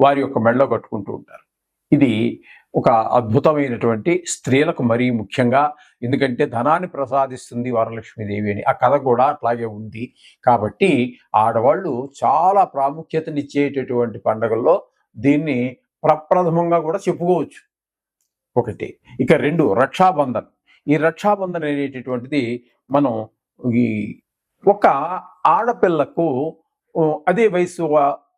వారి యొక్క మెడలో కట్టుకుంటూ ఉంటారు. ఇది ఒక అద్భుతమైనటువంటి స్త్రీలకు మరీ ముఖ్యంగా ఎందుకంటే ధనాన్ని ప్రసాదిస్తుంది వరలక్ష్మీదేవి అని. ఆ కథ కూడా అట్లాగే ఉంది. కాబట్టి ఆడవాళ్ళు చాలా ప్రాముఖ్యతనిచ్చేటటువంటి పండుగల్లో దీన్ని ప్రప్రథమంగా కూడా చెప్పుకోవచ్చు. ఒకటి. ఇక రెండు రక్షాబంధన్. ఈ రక్షాబంధన్ అనేటటువంటిది మనం ఈ ఒక ఆడపిల్లకు అదే వయసు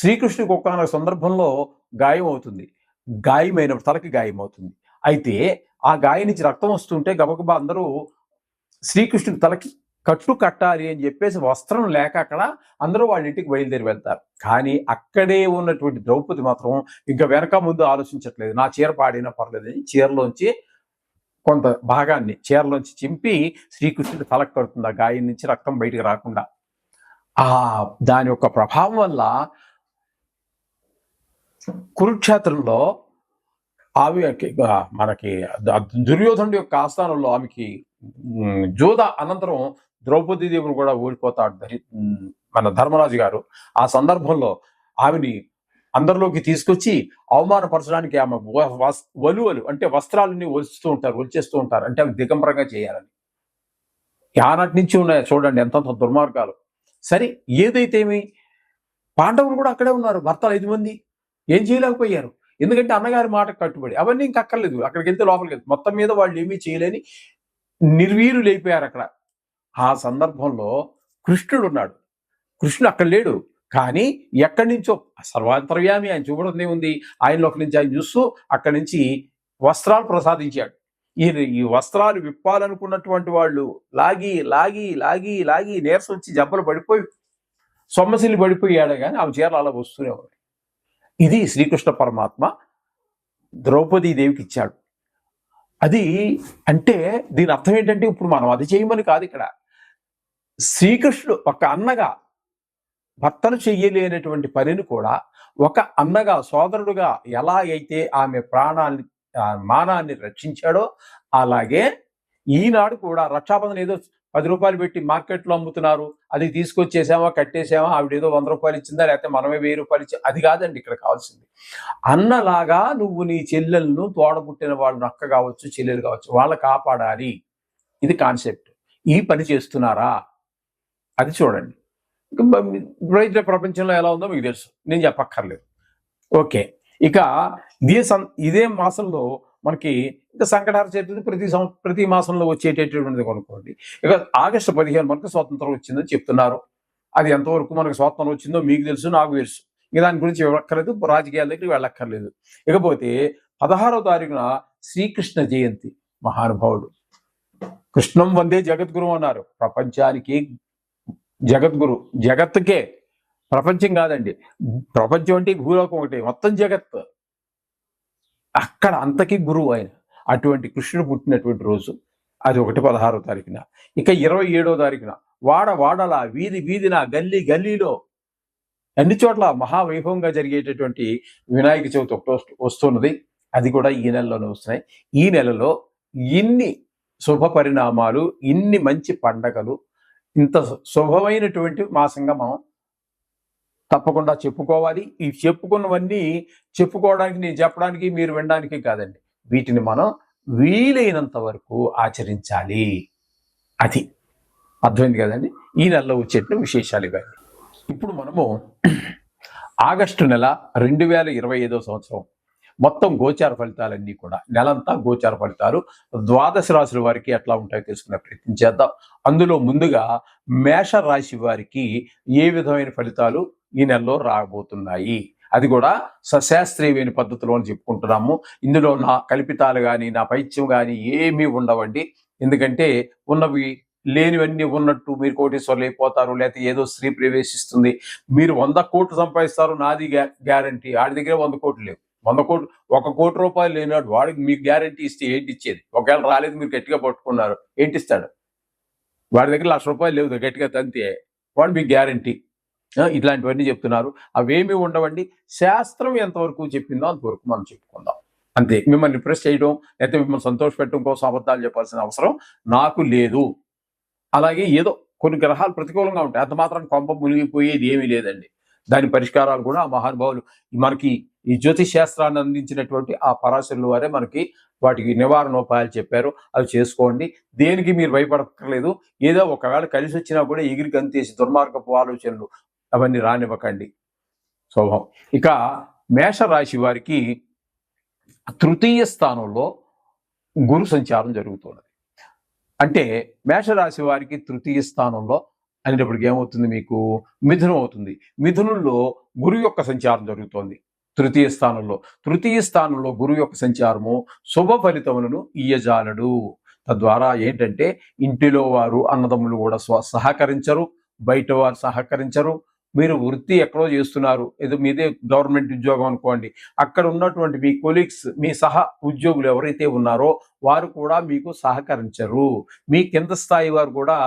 శ్రీకృష్ణుడికి ఒకానొక సందర్భంలో గాయం అవుతుంది. గాయమైన తలకి గాయం అవుతుంది. అయితే ఆ గాయం నుంచి రక్తం వస్తుంటే గబగబా అందరూ శ్రీకృష్ణుడి తలకి కట్టు కట్టాలి అని చెప్పేసి వస్త్రం లేక అక్కడ అందరూ వాళ్ళ ఇంటికి బయలుదేరి వెళ్తారు. కానీ అక్కడే ఉన్నటువంటి ద్రౌపది మాత్రం ఇంకా వెనక ముందు ఆలోచించట్లేదు. నా చీర పాడినా పర్లేదని చీరలోంచి కొంత భాగాన్ని చీరలోంచి చింపి శ్రీకృష్ణుడి తలకు కడుతుంది. ఆ గాయం నుంచి రక్తం బయటికి రాకుండా. ఆ దాని యొక్క ప్రభావం వల్ల కురుక్షేత్రంలో ఆమె మనకి దుర్యోధనుడి యొక్క ఆస్థానంలో ఆమెకి ఉమ్, అనంతరం ద్రౌపది దేవుని కూడా ఓడిపోతాడు మన ధర్మరాజు గారు ఆ సందర్భంలో ఆమెని అందరిలోకి తీసుకొచ్చి అవమానపరచడానికి ఆమె వ- వలువలు అంటే వస్త్రాలని ఒలుస్తూ ఉంటారు ఒలిచేస్తూ ఉంటారు. అంటే అవి దిగంబరంగా చేయాలని. ఆనాటి నుంచి ఉన్నాయి చూడండి ఎంతంత దుర్మార్గాలు. సరే ఏదైతేమి పాండవులు కూడా అక్కడే ఉన్నారు భర్తలు ఐదు మంది. ఏం చేయలేకపోయారు? ఎందుకంటే అన్నగారి మాట కట్టుబడి. అవన్నీ ఇంక అక్కర్లేదు. అక్కడికి వెళ్తే లోపలికి వెళ్తే మొత్తం మీద వాళ్ళు ఏమీ చేయలేని నిర్వీరులు అయిపోయారు అక్కడ. ఆ సందర్భంలో కృష్ణుడు ఉన్నాడు. కృష్ణుడు అక్కడ లేడు. కానీ ఎక్కడి నుంచో సర్వాంతర్యామి ఆయన చూపడం ఉంది. ఆయనలోకి నుంచి ఆయన చూస్తూ అక్కడి నుంచి వస్త్రాలు ప్రసాదించాడు. ఈ ఈ వస్త్రాలు విప్పాలనుకున్నటువంటి వాళ్ళు లాగి లాగి లాగి లాగి నీరసం వచ్చి జబ్బలు పడిపోయి సొమ్మసిల్లి పడిపోయాడు. కానీ ఆమె చీరలు అలా వస్తూనే ఉన్నాయి. ఇది శ్రీకృష్ణ పరమాత్మ ద్రౌపదీ దేవికి ఇచ్చాడు. అది అంటే దీని అర్థం ఏంటంటే ఇప్పుడు మనం అది చేయమని కాదు ఇక్కడ. శ్రీకృష్ణుడు ఒక అన్నగా భర్తను చెయ్యలేనటువంటి పనిని కూడా ఒక అన్నగా సోదరుడుగా ఎలా అయితే ఆమె ప్రాణాన్ని మానాన్ని రక్షించాడో అలాగే ఈనాడు కూడా రక్షాబంధన ఏదో పది రూపాయలు పెట్టి మార్కెట్లో అమ్ముతున్నారు అది తీసుకొచ్చేసామా కట్టేసామా ఆవిడ ఏదో వంద రూపాయలు ఇచ్చిందా లేకపోతే మనమే వెయ్యి రూపాయలు ఇచ్చి అది కాదండి ఇక్కడ కావాల్సింది. అన్నలాగా నువ్వు నీ చెల్లెలను తోడబుట్టిన వాళ్ళు అక్క కావచ్చు చెల్లెలు కావచ్చు వాళ్ళ కాపాడాలి. ఇది కాన్సెప్ట్. ఈ పని చేస్తున్నారా? అది చూడండి. ఇప్పుడైతే ప్రపంచంలో ఎలా ఉందో మీకు తెలుసు. నేను చెప్పక్కర్లేదు. ఓకే. ఇక ఇదే సం ఇదే మాసంలో మనకి ఇంకా సంకటార చతుర్థి ప్రతి సం ప్రతి మాసంలో వచ్చేటటువంటిది కొనుక్కోండి. ఇక ఆగస్టు పదిహేను మనకు స్వాతంత్రం వచ్చిందని చెప్తున్నారు. అది ఎంతవరకు మనకు స్వాతంత్రం వచ్చిందో మీకు తెలుసు నాకు తెలుసు. ఇక దాని గురించి వెళ్ళక్కర్లేదు రాజకీయాల దగ్గరికి వెళ్ళక్కర్లేదు. ఇకపోతే పదహారో తారీఖున శ్రీకృష్ణ జయంతి మహానుభావుడు. కృష్ణం వందే జగద్గురు అన్నారు. ప్రపంచానికి జగద్గురు. జగత్తుకే. ప్రపంచం కాదండి. ప్రపంచం అంటే భూలోకం ఒకటి. మొత్తం జగత్. అక్కడ అంతకి గురువు ఆయన. అటువంటి కృష్ణుడు పుట్టినటువంటి రోజు అది ఒకటి పదహారో తారీఖున. ఇక ఇరవై ఏడో తారీఖున వాడ వాడల వీధి వీధిన గల్లీ గల్లీలో అన్ని చోట్ల మహావైభవంగా జరిగేటటువంటి వినాయక చవితి ఒకటి వస్తున్నది. అది కూడా ఈ నెలలోనే వస్తున్నాయి. ఈ నెలలో ఇన్ని శుభ పరిణామాలు ఇన్ని మంచి పండగలు ఇంత శుభమైనటువంటి మాసంగా మనం తప్పకుండా చెప్పుకోవాలి. ఈ చెప్పుకున్నవన్నీ చెప్పుకోవడానికి నేను చెప్పడానికి మీరు వినడానికి కాదండి. వీటిని మనం వీలైనంత వరకు ఆచరించాలి. అది అర్థమైంది కదండి? ఈ నెలలో వచ్చేట విశేషాలు ఇవన్నీ ఇప్పుడు మనము ఆగస్టు నెల రెండు వేల ఇరవై ఐదో సంవత్సరం. మొత్తం గోచార ఫలితాలన్నీ కూడా నెలంతా గోచార ఫలితాలు ద్వాదశ రాశుల వారికి ఎట్లా ఉంటాయో తెలుసుకునే ప్రయత్నం చేద్దాం. అందులో ముందుగా మేష రాశి వారికి ఏ విధమైన ఫలితాలు ఈ నెలలో రాబోతున్నాయి. అది కూడా సశాస్త్రీయమైన పద్ధతిలో అని చెప్పుకుంటున్నాము. ఇందులో నా కల్పితాలు కానీ నా పైత్యం కానీ ఏమీ ఉండవండి. ఎందుకంటే ఉన్నవి లేనివన్నీ ఉన్నట్టు మీరు కోటేశ్వర్లు అయిపోతారు లేకపోతే ఏదో స్త్రీ ప్రవేశిస్తుంది. మీరు వంద కోట్లు సంపాదిస్తారు నాది గ్యారంటీ. ఆడి దగ్గర వంద కోట్లు లేవు. వంద కోట్లు ఒక కోటి రూపాయలు లేనివాడు వాడికి మీకు గ్యారంటీ ఇస్తే ఏంటి ఇచ్చేది? ఒకవేళ రాలేదు మీరు గట్టిగా పట్టుకున్నారు ఏంటి ఇస్తాడు? వాడి దగ్గర లక్ష రూపాయలు లేవు గట్టిగా తంతే. వాడు మీకు గ్యారంటీ. ఇట్లాంటివన్నీ చెప్తున్నారు. అవేమి ఉండవండి. శాస్త్రం ఎంతవరకు చెప్పిందో అంతవరకు మనం చెప్పుకుందాం. అంతే. మిమ్మల్ని రిప్రెస్ చేయడం లేకపోతే మిమ్మల్ని సంతోషపెట్టడం కోసం అబద్ధాలు చెప్పాల్సిన అవసరం నాకు లేదు. అలాగే ఏదో కొన్ని గ్రహాలు ప్రతికూలంగా ఉంటాయి. అంత మాత్రం కొంప మునిగిపోయేది ఏమీ లేదండి. దాని పరిష్కారాలు కూడా ఆ మహానుభావులు మనకి ఈ జ్యోతిష్ శాస్త్రాన్ని అందించినటువంటి ఆ పరాశరుల వారే మనకి వాటికి నివారణోపాయాలు చెప్పారు. అవి చేసుకోండి. దేనికి మీరు భయపడక్కర్లేదు. ఏదో ఒకవేళ కలిసి వచ్చినా కూడా ఎగిరి గంతేసి దుర్మార్గపు ఆలోచనలు అవన్నీ రానివ్వకండి. స్వభావం. ఇక మేషరాశి వారికి తృతీయ స్థానంలో గురు సంచారం జరుగుతున్నది. అంటే మేషరాశి వారికి తృతీయ స్థానంలో అనేటప్పటికి ఏమవుతుంది మీకు? మిథునం అవుతుంది. మిథునంలో గురు యొక్క సంచారం జరుగుతోంది. తృతీయ స్థానంలో. తృతీయ స్థానంలో గురువు యొక్క సంచారము శుభ ఫలితములను ఇయ్యజాలడు. తద్వారా ఏంటంటే ఇంటిలో వారు అన్నదమ్ములు కూడా స్వ సహకరించరు బయట వారు సహకరించరు మీరు వృత్తి ఎక్కడో చేస్తున్నారు. ఏదో మీదే గవర్నమెంట్ ఉద్యోగం అనుకోండి. అక్కడ ఉన్నటువంటి మీ కొలీగ్స్ మీ సహ ఉద్యోగులు ఎవరైతే ఉన్నారో వారు కూడా మీకు సహకరించరు. మీ కింద స్థాయి వారు కూడా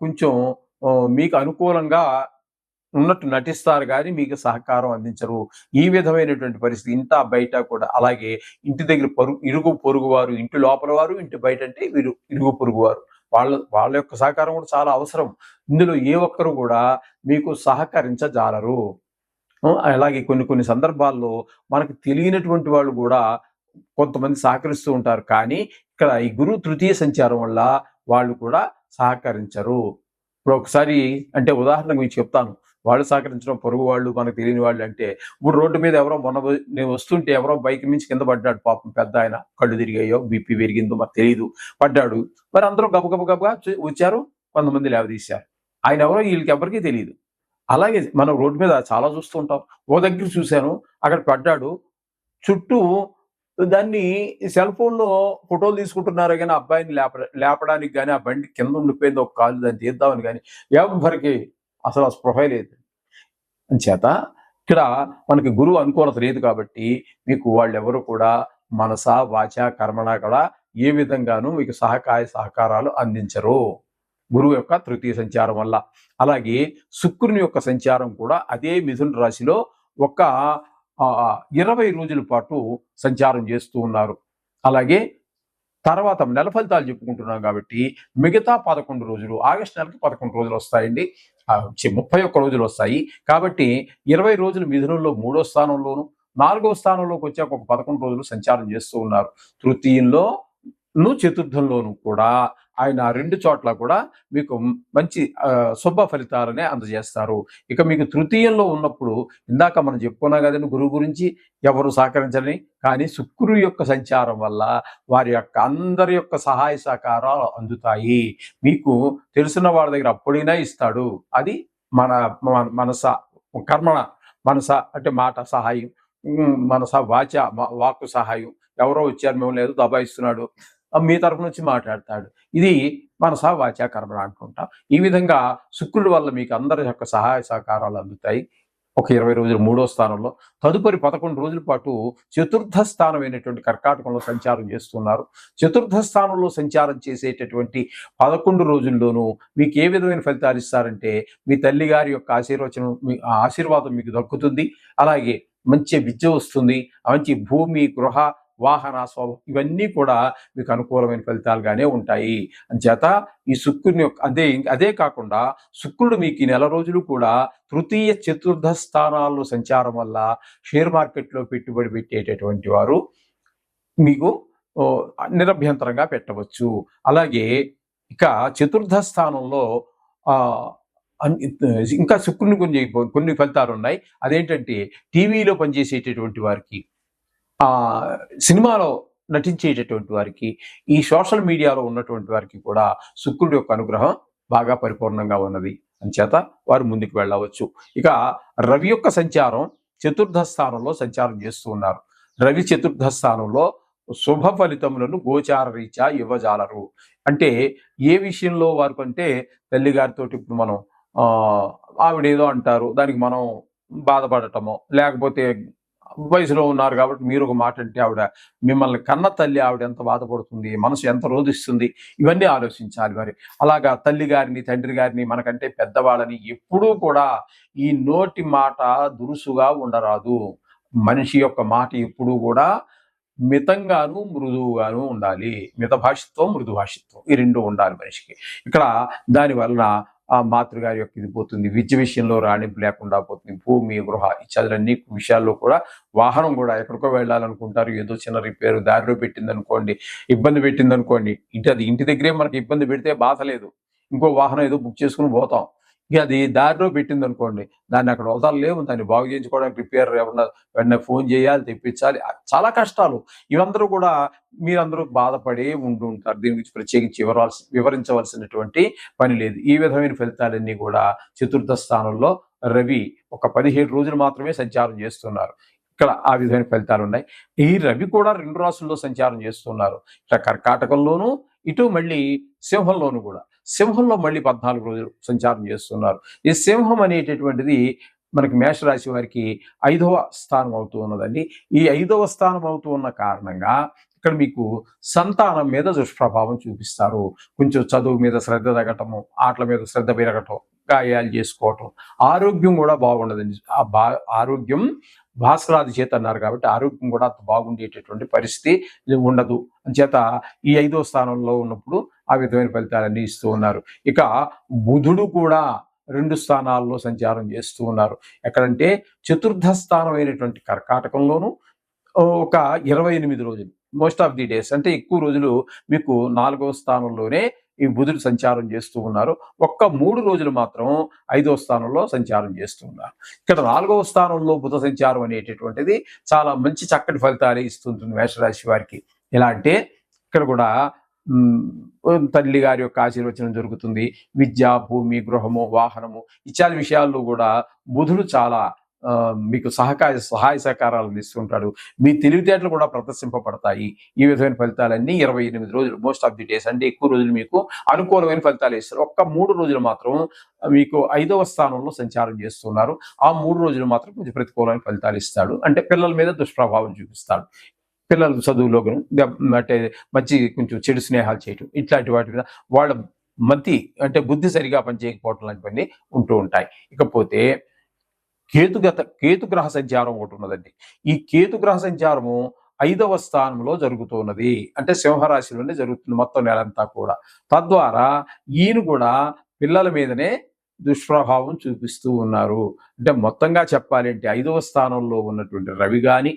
కొంచెం మీకు అనుకూలంగా ఉన్నట్టు నటిస్తారు కానీ మీకు సహకారం అందించరు. ఈ విధమైనటువంటి పరిస్థితి ఇంత బయట కూడా అలాగే ఇంటి దగ్గర పరుగు ఇరుగు పొరుగు వారు ఇంటి లోపల వారు ఇంటి బయట అంటే వీరు ఇరుగు పొరుగు వారు. వాళ్ళ వాళ్ళ యొక్క సహకారం కూడా చాలా అవసరం. ఇందులో ఏ ఒక్కరు కూడా మీకు సహకరించజాలరు. అలాగే కొన్ని కొన్ని సందర్భాల్లో మనకు తెలియనటువంటి వాళ్ళు కూడా కొంతమంది సహకరిస్తూ ఉంటారు. కానీ ఇక్కడ ఈ గురు తృతీయ సంచారం వల్ల వాళ్ళు కూడా సహకరించరు. ఇప్పుడు ఒకసారి అంటే ఉదాహరణకు మీకు చెప్తాను. వాళ్ళు సహకరించడం పొరుగు వాళ్ళు మనకు తెలియని వాళ్ళు అంటే ఇప్పుడు రోడ్డు మీద ఎవరో మొన్న నేను వస్తుంటే ఎవరో బైక్ మించి కింద పడ్డాడు పాపం పెద్ద ఆయన. కళ్ళు తిరిగాయో బీపీ పెరిగిందో మాకు తెలియదు పడ్డాడు. మరి అందరూ గబగబ గబగా వచ్చారు. కొంతమంది లేవదీశారు. ఆయన ఎవరో వీళ్ళకి ఎవరికీ తెలియదు అలాగే మనం రోడ్డు మీద చాలా చూస్తూ ఉంటాం. ఓ దగ్గర చూశాను. అక్కడ పడ్డాడు. చుట్టూ దాన్ని సెల్ ఫోన్లో ఫోటోలు తీసుకుంటున్నారు కానీ అబ్బాయిని లేప లేపడానికి కానీ ఆ బండి కింద ఉండిపోయింది. ఒక కాలు దాన్ని తీద్దామని కానీ ఎవరికి అసలు ఆ స్పృహ లేదు. అంచేత ఇక్కడ మనకి గురువు అనుకూలత లేదు కాబట్టి మీకు వాళ్ళెవరు కూడా మనస వాచ కర్మణ కూడా ఏ విధంగానూ మీకు సహకాయ సహకారాలు అందించరు. గురువు యొక్క తృతీయ సంచారం వల్ల. అలాగే శుక్రుని యొక్క సంచారం కూడా అదే మిథున రాశిలో ఒక ఇరవై రోజుల పాటు సంచారం చేస్తూ ఉన్నారు. అలాగే తర్వాత నెల ఫలితాలు చెప్పుకుంటున్నాం కాబట్టి మిగతా పదకొండు రోజులు ఆగస్టు నెలకి పదకొండు రోజులు వస్తాయండి. ముప్పై ఒక్క రోజులు వస్తాయి. కాబట్టి ఇరవై రోజులు మిథునంలో మూడో స్థానంలోను నాలుగో స్థానంలోకి వచ్చాక ఒక పదకొండు రోజులు సంచారం చేస్తూ ఉన్నారు. తృతీయంలో చతుర్థంలోనూ కూడా ఆయన రెండు చోట్ల కూడా మీకు మంచి శుభ ఫలితాలనే అందజేస్తారు. ఇక మీకు తృతీయంలో ఉన్నప్పుడు ఇందాక మనం చెప్పుకున్నా కదండి గురువు గురించి ఎవరు సహకరించని కానీ శుక్రు యొక్క సంచారం వల్ల వారి యొక్క అందరి యొక్క సహాయ సహకారాలు అందుతాయి. మీకు తెలిసిన వాళ్ళ దగ్గర అప్పుడైనా ఇస్తాడు. అది మన మనస కర్మణ మనస అంటే మాట సహాయం మనస వాచ వాక్కు సహాయం. ఎవరో వచ్చారు మేము లేదు దబాయిస్తున్నాడు. మీ తరపు నుంచి మాట్లాడతాడు. ఇది మనస వాచా కర్మ అంటుంటాం ఈ విధంగా శుక్రుడి వల్ల మీకు అందరి యొక్క సహాయ సహకారాలు అందుతాయి. ఒక ఇరవై రోజులు మూడో స్థానంలో. తదుపరి పదకొండు రోజుల పాటు చతుర్థ స్థానమైనటువంటి కర్కాటకంలో సంచారం చేస్తున్నారు. చతుర్థ స్థానంలో సంచారం చేసేటటువంటి పదకొండు రోజుల్లోనూ మీకు ఏ విధమైన ఫలితాలు ఇస్తారంటే మీ తల్లిగారి యొక్క ఆశీర్వచనం మీ ఆశీర్వాదం మీకు దక్కుతుంది. అలాగే మంచి విద్య వస్తుంది. మంచి భూమి గృహ వాహన స్వభావం ఇవన్నీ కూడా మీకు అనుకూలమైన ఫలితాలుగానే ఉంటాయి. అంచేత ఈ శుక్రుని యొక్క అదే అదే కాకుండా శుక్రుడు మీకు ఈ నెల రోజులు కూడా తృతీయ చతుర్థ స్థానాల్లో సంచారం వల్ల షేర్ మార్కెట్లో పెట్టుబడి పెట్టేటటువంటి వారు మీకు నిరభ్యంతరంగా పెట్టవచ్చు. అలాగే ఇక చతుర్థ స్థానంలో ఇంకా శుక్రుని కొన్ని కొన్ని ఫలితాలు ఉన్నాయి అదేంటంటే టీవీలో పనిచేసేటటువంటి వారికి ఆ సినిమాలో నటించేటటువంటి వారికి ఈ సోషల్ మీడియాలో ఉన్నటువంటి వారికి కూడా శుక్రుడి యొక్క అనుగ్రహం బాగా పరిపూర్ణంగా ఉన్నది. అంచేత వారు ముందుకు వెళ్ళవచ్చు. ఇక రవి యొక్క సంచారం చతుర్థ స్థానంలో సంచారం చేస్తూ ఉన్నారు. రవి చతుర్థ స్థానంలో శుభ ఫలితములను గోచార రీత్యా ఇవ్వజాలరు. అంటే ఏ విషయంలో వారు కంటే తల్లిగారితో ఇప్పుడు మనం ఆవిడేదో అంటారు దానికి మనం బాధపడటమో లేకపోతే వయసులో ఉన్నారు కాబట్టి మీరు ఒక మాట అంటే ఆవిడ మిమ్మల్ని కన్న తల్లి ఆవిడ ఎంత బాధపడుతుంది మనసు ఎంత రోధిస్తుంది ఇవన్నీ ఆలోచించాలి మరి. అలాగా తల్లి గారిని తండ్రి గారిని మనకంటే పెద్దవాళ్ళని ఎప్పుడూ కూడా ఈ నోటి మాట దురుసుగా ఉండరాదు. మనిషి యొక్క మాట ఎప్పుడూ కూడా మితంగాను మృదువుగాను ఉండాలి. మిత భాషిత్వం మృదు భాషిత్వం ఈ రెండు ఉండాలి మనిషికి. ఇక్కడ దానివలన మాతృగారి యొక్క ఇది పోతుంది. విద్య విషయంలో రాణింపు లేకుండా పోతుంది. భూమి గృహ ఈ విషయాల్లో కూడా వాహనం కూడా ఎక్కడికో వెళ్ళాలనుకుంటారు. ఏదో చిన్న రిపేరు దారిలో పెట్టిందనుకోండి ఇబ్బంది పెట్టింది అనుకోండి ఇంటి అది ఇంటి దగ్గరే మనకి ఇబ్బంది పెడితే బాధ లేదు. ఇంకో వాహనం ఏదో బుక్ చేసుకుని పోతాం. ఇక అది దారిలో పెట్టింది అనుకోండి దాన్ని అక్కడ వదలలేము దాన్ని బాగు చేయించుకోవడానికి రిపేర్ ఏమన్నా వెంటనే ఫోన్ చేయాలి తెప్పించాలి. చాలా కష్టాలు. ఇవందరూ కూడా మీరందరూ బాధపడి ఉంటుంటారు దీని గురించి ప్రత్యేకించి వివరాల్సి వివరించవలసినటువంటి పని లేదు. ఈ విధమైన ఫలితాలన్నీ కూడా చతుర్థ స్థానంలో రవి ఒక పదిహేడు రోజులు మాత్రమే సంచారం చేస్తున్నారు. ఇక్కడ ఆ విధమైన ఫలితాలు ఉన్నాయి. ఈ రవి కూడా రెండు రాసుల్లో సంచారం చేస్తున్నారు. ఇట్లా కర్కాటకంలోనూ ఇటు మళ్ళీ సింహంలోను కూడా. సింహంలో మళ్ళీ పద్నాలుగు రోజులు సంచారం చేస్తున్నారు. ఈ సింహం అనేటటువంటిది మనకి మేషరాశి వారికి ఐదవ స్థానం అవుతూ ఉన్నదండి. ఈ ఐదవ స్థానం అవుతూ ఉన్న కారణంగా ఇక్కడ మీకు సంతానం మీద దుష్ప్రభావం చూపిస్తారు. కొంచెం చదువు మీద శ్రద్ధ తగ్గటము ఆటల మీద శ్రద్ధ పెరగటం గాయాలు చేసుకోవటం ఆరోగ్యం కూడా బాగుండదండి. ఆ బా ఆరోగ్యం భాస్కరాది చేత అన్నారు కాబట్టి ఆరోగ్యం కూడా అంత బాగుండేటటువంటి పరిస్థితి ఉండదు. చేత ఈ ఐదో స్థానంలో ఉన్నప్పుడు ఆ విధమైన ఫలితాలన్నీ ఇస్తూ ఉన్నారు. ఇక బుధుడు కూడా రెండు స్థానాల్లో సంచారం చేస్తూ ఉన్నారు. ఎక్కడంటే చతుర్థ స్థానం అయినటువంటి కర్కాటకంలోను ఒక ఇరవై ఎనిమిది రోజులు మోస్ట్ ఆఫ్ ది డేస్ అంటే ఎక్కువ రోజులు మీకు నాలుగవ స్థానంలోనే ఈ బుధుడు సంచారం చేస్తూ ఉన్నారు. ఒక్క మూడు రోజులు మాత్రం ఐదవ స్థానంలో సంచారం చేస్తూ ఉన్నారు. ఇక్కడ నాలుగవ స్థానంలో బుధ సంచారం అనేటటువంటిది చాలా మంచి చక్కటి ఫలితాలే ఇస్తుంటుంది మేషరాశి వారికి. ఎలా అంటే ఇక్కడ కూడా తల్లి గారి యొక్క ఆశీర్వచనం జరుగుతుంది విద్య భూమి గృహము వాహనము ఇత్యాది విషయాల్లో కూడా బుధుడు చాలా మీకు సహకార సహాయ సహకారాలు అందిస్తుంటాడు మీ తెలివితేటలు కూడా ప్రదర్శింపబడతాయి. ఈ విధమైన ఫలితాలన్నీ ఇరవై ఎనిమిది రోజులు మోస్ట్ ఆఫ్ ది డేస్ అంటే ఎక్కువ రోజులు మీకు అనుకూలమైన ఫలితాలు ఇస్తారు. ఒక్క మూడు రోజులు మాత్రం మీకు ఐదవ స్థానంలో సంచారం చేస్తున్నారు. ఆ మూడు రోజులు మాత్రం కొంచెం ప్రతికూలమైన ఫలితాలు ఇస్తాడు. అంటే పిల్లల మీద దుష్ప్రభావం చూపిస్తాడు. పిల్లలు చదువులో అంటే మంచి కొంచెం చెడు స్నేహాలు చేయటం ఇట్లాంటి వాటి మీద వాళ్ళ మతి అంటే బుద్ధి సరిగా పనిచేయకపోవటం లాంటివన్నీ ఉంటూ ఉంటాయి. ఇకపోతే కేతుగత కేతుగ్రహ సంచారం ఒకటి ఉన్నదండి. ఈ కేతుగ్రహ సంచారము ఐదవ స్థానంలో జరుగుతున్నది. అంటే సింహరాశిలోనే జరుగుతుంది మొత్తం నెలంతా కూడా. తద్వారా ఈయన కూడా పిల్లల మీదనే దుష్ప్రభావం చూపిస్తూ ఉన్నారు. అంటే మొత్తంగా చెప్పాలంటే ఐదవ స్థానంలో ఉన్నటువంటి రవి కానీ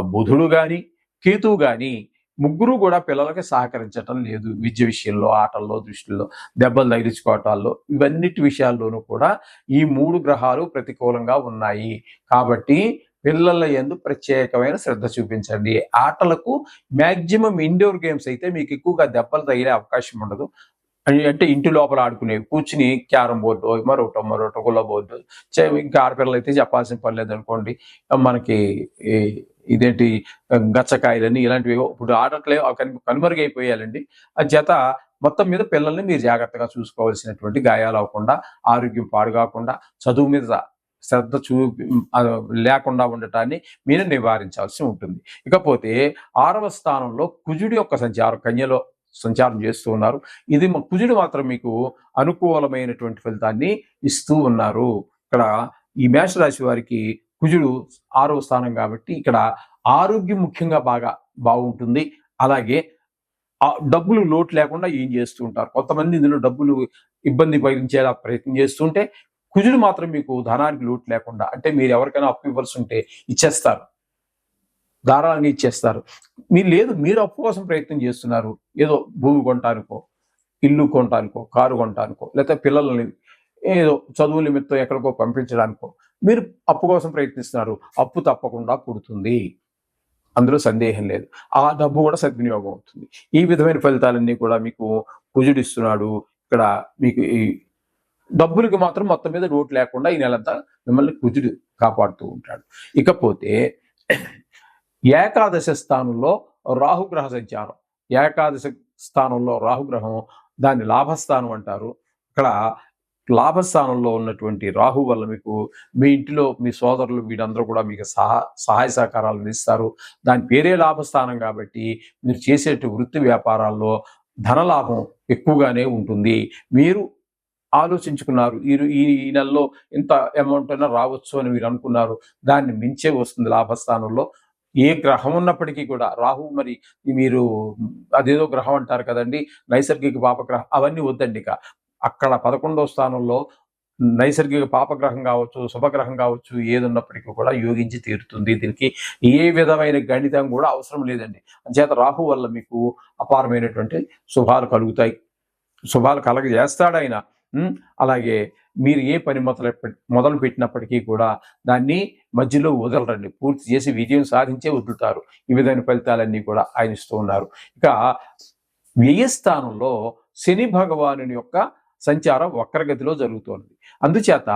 బుధుడు కానీ కేతువు కానీ ముగ్గురు కూడా పిల్లలకి సహకరించటం లేదు విద్య విషయంలో ఆటల్లో దృష్టిలో దెబ్బలు తగిలించుకోవటాల్లో. ఇవన్నిటి విషయాల్లోనూ కూడా ఈ మూడు గ్రహాలు ప్రతికూలంగా ఉన్నాయి. కాబట్టి పిల్లల ఎందు ప్రత్యేకమైన శ్రద్ధ చూపించండి. ఆటలకు మ్యాక్సిమం ఇండోర్ గేమ్స్ అయితే మీకు ఎక్కువగా దెబ్బలు తగిలే అవకాశం ఉండదు. అంటే ఇంటి లోపల ఆడుకునేవి కూర్చుని క్యారం బోర్డు మరొకటో మరొకటో గుల్ల బోర్డు ఇంకా ఆడపిల్లలు అయితే చెప్పాల్సిన పని లేదనుకోండి మనకి ఈ ఇదేంటి గచ్చకాయలని ఇలాంటివి ఇప్పుడు ఆడట్లే కనుమరుగైపోయాలండి ఆ జత మొత్తం మీద పిల్లల్ని మీరు జాగ్రత్తగా చూసుకోవాల్సినటువంటి గాయాలు అవ్వకుండా ఆరోగ్యం పాడు కాకుండా చదువు మీద శ్రద్ధ చూ లేకుండా ఉండటాన్ని మీరు నివారించాల్సి ఉంటుంది. ఇకపోతే ఆరవ స్థానంలో కుజుడి యొక్క సంచారం కన్యలో సంచారం చేస్తూ ఉన్నారు. ఇది కుజుడు మాత్రం మీకు అనుకూలమైనటువంటి ఫలితాన్ని ఇస్తూ ఉన్నారు. ఇక్కడ ఈ మేషరాశి వారికి కుజుడు ఆరవ స్థానం కాబట్టి ఇక్కడ ఆరోగ్యం ముఖ్యంగా బాగా బాగుంటుంది. అలాగే డబ్బులు లోటు లేకుండా ఏం చేస్తూ ఉంటారు? కొంతమంది ఇందులో డబ్బులు ఇబ్బంది కలిగించేలా ప్రయత్నం చేస్తుంటే కుజుడు మాత్రం మీకు ధనానికి లోటు లేకుండా అంటే మీరు ఎవరికైనా అప్పు ఇవ్వాల్సి ఉంటే ఇచ్చేస్తారు. ధారాళంగా ఇచ్చేస్తారు. మీరు లేదు మీరు అప్పు కోసం ప్రయత్నం చేస్తున్నారు. ఏదో భూమి కొంటానికో ఇల్లు కొంటానికో కారు కొనటానికో లేకపోతే పిల్లల్ని ఏదో చదువు నిమిత్తం ఎక్కడికో పంపించడానికో మీరు అప్పు కోసం ప్రయత్నిస్తున్నారు. అప్పు తప్పకుండా పుడుతుంది. అందులో సందేహం లేదు. ఆ డబ్బు కూడా సద్వినియోగం అవుతుంది. ఈ విధమైన ఫలితాలన్నీ కూడా మీకు కుజుడిస్తున్నాడు. ఇక్కడ మీకు ఈ డబ్బులకి మాత్రం మొత్తం మీద లోటు లేకుండా ఈ నెలంతా మిమ్మల్ని కుజుడు కాపాడుతూ ఉంటాడు. ఇకపోతే ఏకాదశ స్థానంలో రాహుగ్రహ సంచారం. ఏకాదశ స్థానంలో రాహుగ్రహం దాన్ని లాభస్థానం అంటారు. ఇక్కడ లాభస్థానంలో ఉన్నటువంటి రాహు వల్ల మీకు మీ ఇంటిలో మీ సోదరులు వీరందరూ కూడా మీకు సహా సహాయ సహకారాలు అందిస్తారు. దాని పేరే లాభస్థానం కాబట్టి మీరు చేసే వృత్తి వ్యాపారాల్లో ధనలాభం ఎక్కువగానే ఉంటుంది. మీరు ఆలోచించుకున్నారు ఈ ఈ ఈ నెలలో ఇంత అమౌంట్ అయినా రావచ్చు అని మీరు అనుకున్నారు దాన్ని మించే వస్తుంది లాభస్థానంలో. ఏ గ్రహం ఉన్నప్పటికీ కూడా రాహు మరి మీరు అదేదో గ్రహం అంటారు కదండి నైసర్గిక పాపగ్రహం అవన్నీ వద్దండి ఇక. అక్కడ పదకొండవ స్థానంలో నైసర్గిక పాపగ్రహం కావచ్చు శుభగ్రహం కావచ్చు ఏది ఉన్నప్పటికీ కూడా యోగించి తీరుతుంది. దీనికి ఏ విధమైన గణితం కూడా అవసరం లేదండి. అంచేత రాహు వల్ల మీకు అపారమైనటువంటి శుభాలు కలుగుతాయి. శుభాలు కలగజేస్తాడైన అలాగే మీరు ఏ పని మొదలు మొదలు పెట్టినప్పటికీ కూడా దాన్ని మధ్యలో వదలరండి. పూర్తి చేసి విజయం సాధించే వదులుతారు. ఈ విధమైన ఫలితాలన్నీ కూడా ఆయన ఇస్తూ ఉన్నారు. ఇక వ్యయస్థానంలో శని భగవానుని యొక్క సంచారం వక్రగతిలో జరుగుతోంది. అందుచేత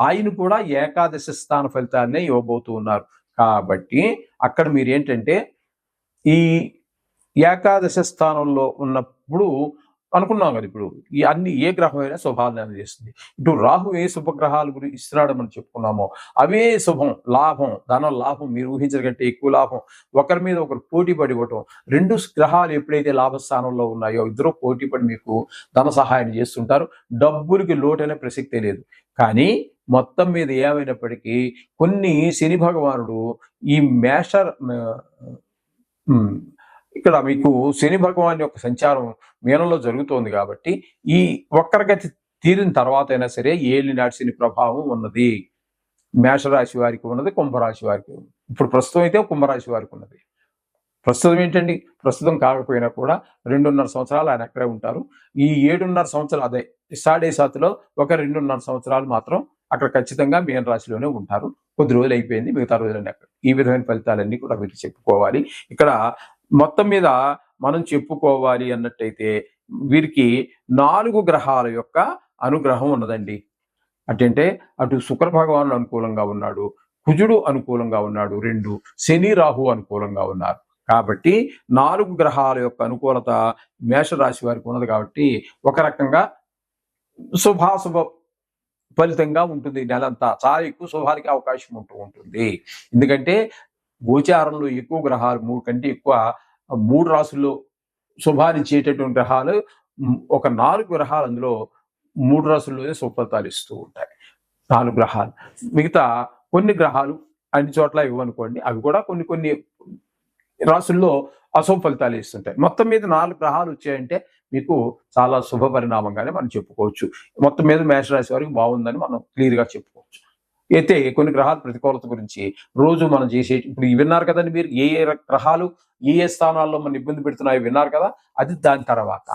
ఆయన కూడా ఏకాదశి స్థాన ఫలితాన్నే ఇవ్వబోతూ ఉన్నారు. కాబట్టి అక్కడ మీరు ఏంటంటే ఈ ఏకాదశ స్థానంలో ఉన్నప్పుడు అనుకున్నాం కదా ఇప్పుడు. ఈ అన్ని ఏ గ్రహమైనా శుభాలను అందజేస్తుంది ఇటు రాహు ఏ శుభగ్రహాల గురించి ఇస్తున్నాడు మనం చెప్పుకున్నామో అవే శుభం లాభం ధన లాభం మీరు ఊహించిన కంటే ఎక్కువ లాభం. ఒకరి మీద ఒకరు పోటీ పడి ఇవ్వటం. రెండు గ్రహాలు ఎప్పుడైతే లాభస్థానంలో ఉన్నాయో ఇద్దరు పోటీ పడి మీకు ధన సహాయం చేస్తుంటారు. డబ్బులకి లోటైన ప్రసక్తే లేదు. కానీ మొత్తం మీద ఏమైనప్పటికీ కొన్ని శని భగవానుడు ఈ మేషర్ ఇక్కడ మీకు శని భగవాన్ యొక్క సంచారం మీనంలో జరుగుతోంది కాబట్టి ఈ వక్రగతి తీరిన తర్వాత అయినా సరే ఏలినాటి శని ప్రభావం ఉన్నది. మేషరాశి వారికి ఉన్నది కుంభరాశి వారికి ఇప్పుడు ప్రస్తుతం అయితే కుంభరాశి వారికి ఉన్నది. ప్రస్తుతం ఏంటండి? ప్రస్తుతం కాకపోయినా కూడా రెండున్నర సంవత్సరాలు ఆయన అక్కడే ఉంటారు. ఈ ఏడున్నర సంవత్సరాలు అదే సాడే సాతిలో ఒక రెండున్నర సంవత్సరాలు మాత్రం అక్కడ ఖచ్చితంగా మీన రాశిలోనే ఉంటారు. కొద్ది రోజులు అయిపోయింది మిగతా రోజులన్నీ అక్కడ. ఈ విధమైన ఫలితాలన్నీ కూడా మీరు చెప్పుకోవాలి. ఇక్కడ మొత్తం మీద మనం చెప్పుకోవాలి అన్నట్టయితే వీరికి నాలుగు గ్రహాల యొక్క అనుగ్రహం ఉన్నదండి. అంటే అటు శుక్ర భగవానుడు అనుకూలంగా ఉన్నాడు కుజుడు అనుకూలంగా ఉన్నాడు రెండు శని రాహు అనుకూలంగా ఉన్నారు. కాబట్టి నాలుగు గ్రహాల యొక్క అనుకూలత మేషరాశి వారికి ఉన్నది కాబట్టి ఒక రకంగా శుభాశుభ ఫలితంగా ఉంటుంది. నెలంతా చాలా ఎక్కువ శుభానికి అవకాశం ఉంటూ ఉంటుంది. ఎందుకంటే గోచారంలో ఎక్కువ గ్రహాలు మూడు కంటే ఎక్కువ మూడు రాసుల్లో శుభాన్నిచ్చేటటువంటి గ్రహాలు ఒక నాలుగు గ్రహాలు అందులో మూడు రాసుల్లోనే సుఫలితాలు ఇస్తూ ఉంటాయి. నాలుగు గ్రహాలు. మిగతా కొన్ని గ్రహాలు అన్ని చోట్ల ఇవ్వనుకోండి అవి కూడా కొన్ని కొన్ని రాసుల్లో అశుభ ఫలితాలు ఇస్తుంటాయి. మొత్తం మీద నాలుగు గ్రహాలు వచ్చాయంటే మీకు చాలా శుభ పరిణామంగానే మనం చెప్పుకోవచ్చు. మొత్తం మీద మేషరాశి వారికి బాగుందని మనం క్లియర్గా చెప్పుకోవచ్చు. అయితే కొన్ని గ్రహాల ప్రతికూలత గురించి రోజు మనం చేసే ఇప్పుడు విన్నారు కదండి మీరు ఏ ఏ గ్రహాలు ఏ ఏ స్థానాల్లో మన ఇబ్బంది పెడుతున్నాయో విన్నారు కదా అది దాని తర్వాత.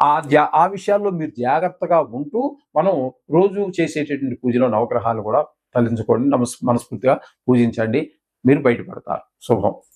ఆ ఆ విషయాల్లో మీరు జాగ్రత్తగా ఉంటూ మనం రోజు చేసేటటువంటి పూజలో నవగ్రహాలు కూడా తలించుకోండి నమస్ మనస్ఫూర్తిగా పూజించండి. మీరు బయటపడతారు. శుభం.